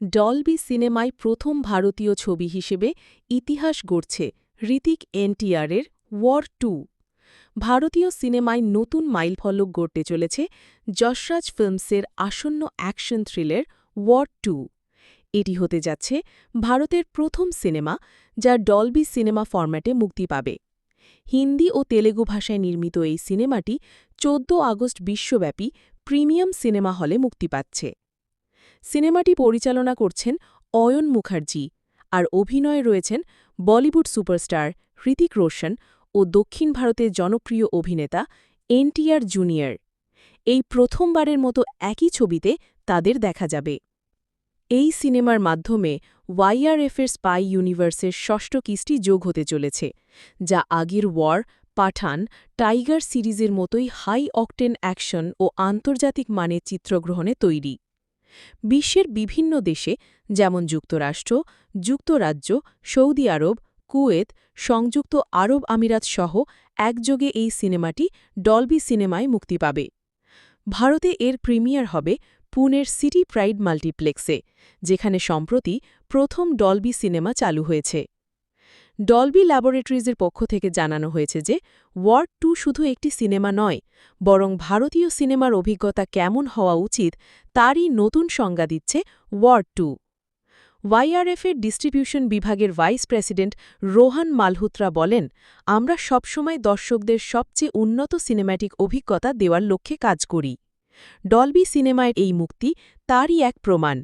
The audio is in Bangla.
ডলবি সিনেমায় প্রথম ভারতীয় ছবি হিসেবে ইতিহাস গড়ছে ঋতিক এনটিআরের ওয়ার টু। ভারতীয় সিনেমায় নতুন মাইলফলক গড়তে চলেছে যশরাজ ফিল্মসের আসন্ন অ্যাকশন থ্রিলের ওয়ার টু। এটি হতে যাচ্ছে ভারতের প্রথম সিনেমা যা ডলবি সিনেমা ফরম্যাটে মুক্তি পাবে। হিন্দি ও তেলেগু ভাষায় নির্মিত এই সিনেমাটি চোদ্দ আগস্ট বিশ্বব্যাপী প্রিমিয়াম সিনেমা হলে মুক্তি পাচ্ছে। সিনেমাটি পরিচালনা করছেন অয়ন মুখার্জি আর অভিনয়ে রয়েছেন বলিউড সুপারস্টার হৃতিক রোশন ও দক্ষিণ ভারতের জনপ্রিয় অভিনেতা এনটিআর জুনিয়র। এই প্রথমবারের মতো একই ছবিতে তাদের দেখা যাবে। এই সিনেমার মাধ্যমে ওয়াইআরএফের স্পাই ইউনিভার্সের ষষ্ঠ কিস্টি যোগ হতে চলেছে, যা আগের ওয়ার, পাঠান, টাইগার সিরিজের মতোই হাই অকটেন অ্যাকশন ও আন্তর্জাতিক মানের চিত্রগ্রহণে তৈরি। বিশ্বের বিভিন্ন দেশে, যেমন যুক্তরাষ্ট্র, যুক্তরাজ্য, সৌদি আরব, কুয়েত, সংযুক্ত আরব আমিরাত সহ একযোগে এই সিনেমাটি ডলবি সিনেমায় মুক্তি পাবে। ভারতে এর প্রিমিয়ার হবে পুনের সিটি প্রাইড মাল্টিপ্লেক্সে, যেখানে সম্প্রতি প্রথম ডলবি সিনেমা চালু হয়েছে। ডলবি ল্যাবরেটরিজের পক্ষ থেকে জানানো হয়েছে যে ওয়ার্ড টু শুধু একটি সিনেমা নয়, বরং ভারতীয় সিনেমার অভিজ্ঞতা কেমন হওয়া উচিত তারই নতুন সংজ্ঞা দিচ্ছে ওয়ার্ড টু ওয়াইআরএফের ডিস্ট্রিবিউশন বিভাগের ভাইস প্রেসিডেন্ট রোহান মালহুত্রা বলেন, আমরা সবসময় দর্শকদের সবচেয়ে উন্নত সিনেম্যাটিক অভিজ্ঞতা দেওয়ার লক্ষ্যে কাজ করি। ডলবি সিনেমায় এই মুক্তি তারই এক প্রমাণ।